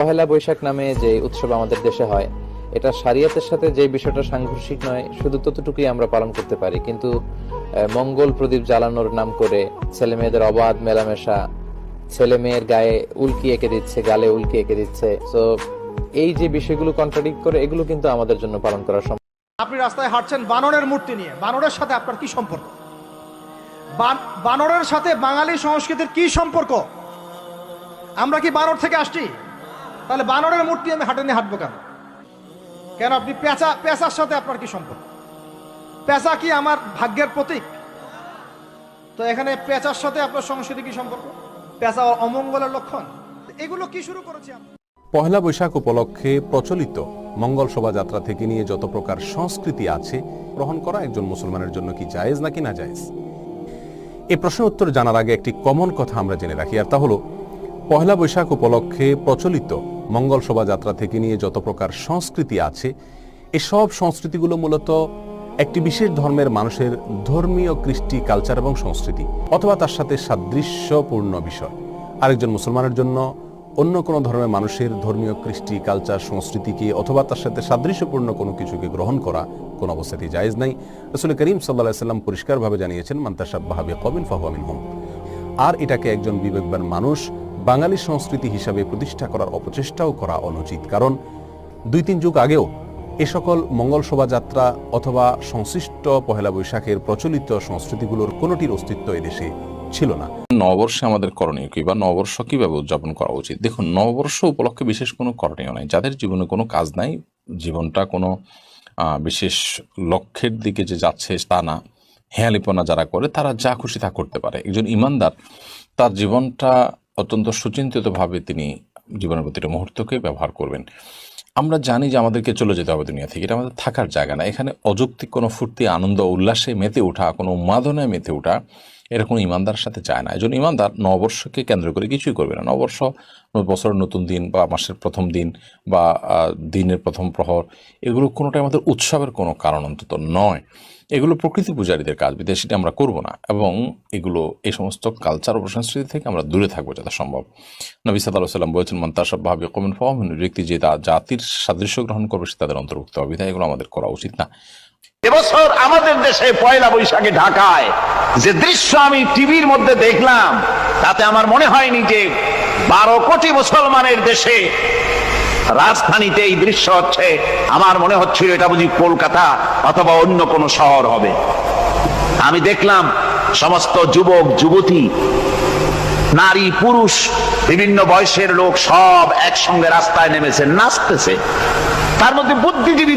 পহেলা বৈশাখ নামে যে উৎসব আমাদের দেশে হয়, এটা সারিয়াতের সাথে যে বিষয়টা সাংঘর্ষিক নয়, শুধু ততটুকুই আমরা পালন করতে পারি। কিন্তু মঙ্গল প্রদীপ জ্বালানোর নাম করে ছেলে মেয়েদের অবাধ মেলামেশা, ছেলে মেয়ের গায়ে উল্কি এঁকে দিচ্ছে, গালে উল্কি এঁকে দিচ্ছে। তো এই যে বিষয়গুলো কন্ট্রাডিক্ট করে, এগুলো কিন্তু আমাদের জন্য পালন করা সম্ভব। আপনি রাস্তায় হাঁটছেন বানরের মূর্তি নিয়ে। বানরের সাথে আপনার কি সম্পর্ক? বানরের সাথে বাঙালি সংস্কৃতির কি সম্পর্ক? আমরা কি বানর থেকে আসছি? তাহলে বানরের মূর্তি আমি হাটে নিয়ে হাঁটবো কেন? কেন আপনি পেঁচা, পেঁচার সাথে আপনার কি সম্পর্ক? পেঁচা কি আমার ভাগ্যের প্রতীক? তো এখানে পেঁচার সাথে আপনার সংস্কৃতি কি সম্পর্ক? পেঁচা অমঙ্গলের লক্ষণ? এগুলো কি শুরু করেছি পহেলা বৈশাখ উপলক্ষে প্রচলিত মঙ্গল শোভাযাত্রা থেকে নিয়ে যত প্রকার সংস্কৃতি আছে, গ্রহণ করা একজন মুসলমানের জন্য কি জায়েজ নাকি না জায়েজ? এই প্রশ্নের উত্তর জানার আগে একটি কমন কথা আমরা জেনে রাখি, আর তা হলো পহেলা বৈশাখ উপলক্ষে প্রচলিত মঙ্গল শোভাযাত্রা থেকে নিয়ে যত প্রকার সংস্কৃতি আছে, এসব সংস্কৃতিগুলো মূলত একটি বিশেষ ধর্মের মানুষের ধর্মীয়, কৃষ্টি, কালচার এবং সংস্কৃতি, অথবা তার সাথে সাদৃশ্যপূর্ণ বিষয়। আরেকজন মুসলমানের জন্য অন্য কোনো ধর্মের মানুষের ধর্মীয়, কৃষ্টি, কালচার, সংস্কৃতিকে, অথবা তার সাথে সাদৃশ্যপূর্ণ কোনো কিছুকে গ্রহণ করা কোনো অবস্থাতেই জায়েজ নাই। রসুল করিম সাল্লাহ সাল্লাম পরিষ্কারভাবে জানিয়েছেন মান্তাসাব বাহাবে কবিন ফাহুয়ামিন হোম আর এটাকে একজন বিবেকবান মানুষ বাঙালি সংস্কৃতি হিসাবে প্রতিষ্ঠা করার অপচেষ্টাও করা অনুচিত। কারণ দুই তিন যুগ আগেও এ সকল মঙ্গল শোভাযাত্রা অথবা সংশ্লিষ্ট পহেলা বৈশাখের প্রচলিত সংস্কৃতিগুলোর কোনোটির অস্তিত্ব এদেশে ছিল না। নববর্ষে আমাদের করণীয় কি বা নববর্ষ কীভাবে উদযাপন করা উচিত? দেখুন, নববর্ষ উপলক্ষে বিশেষ কোনো করণীয় নাই। যাদের জীবনে কোনো কাজ নাই, জীবনটা কোনো বিশেষ লক্ষ্যের দিকে যে যাচ্ছে তা না। হেয়ালিপনা যারা করে, তারা যা খুশি তা করতে পারে। একজন ইমানদার, তার জীবনটা অত্যন্ত সুচিন্তিতভাবে তিনি জীবনের প্রতিটা মুহূর্তকে ব্যবহার করবেন। আমরা জানি যে আমাদেরকে চলে যেতে হবে দুনিয়া থেকে, এটা আমাদের থাকার জায়গা না। এখানে অযৌক্তিক কোনো ফুর্তি, আনন্দ, উল্লাসে মেতে ওঠা, কোনো উন্মাদনায় মেতে ওঠা এরকম ইমানদার সাথে চায় না। একজন ইমানদার নববর্ষকে কেন্দ্র করে কিছুই করবে না। নববর্ষ বছরের নতুন দিন বা মাসের প্রথম দিন বা দিনের প্রথম প্রহর, এগুলো কোনোটাই আমাদের উৎসবের কোনো কারণ অন্তত নয়। এগুলো প্রকৃতি পূজারীদের কাজ বিদেশিটা আমরা করব না এবং এগুলো, এই সমস্ত কালচার ও সংস্কৃতি থেকে আমরা দূরে থাকব যত সম্ভব। নবী সাল্লাহ সাল্লাম বলেছেন মন্তাসব ভাবে কমেন্ট ফহমিন ব্যক্তি যে জাতির সাদৃশ্য গ্রহণ করবে, সে তাদের অন্তর্ভুক্ত হবে। এগুলো আমাদের করা উচিত না। এবছর আমাদের দেশে পয়লা বৈশাখে ঢাকায় যে দৃশ্য আমি টিভির মধ্যে দেখলাম, তাতে আমার মনে হয়নি যে বারো কোটি মুসলমানের দেশে রাজধানীতে এই দৃশ্য হচ্ছে। আমার মনে হচ্ছিল এটা বুঝি কলকাতা অথবা অন্য কোনো শহর হবে। আমি দেখলাম সমস্ত যুবক, যুবতী, নারী, পুরুষ, বিভিন্ন বয়সের লোক সব একসঙ্গে রাস্তায় নেমেছে, নাচতেছে। তার মধ্যে বুদ্ধিজীবী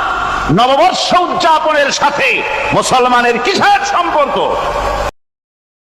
নববর্ষ উদযাপনের সাথে মুসলমানের কিসের সম্পর্ক?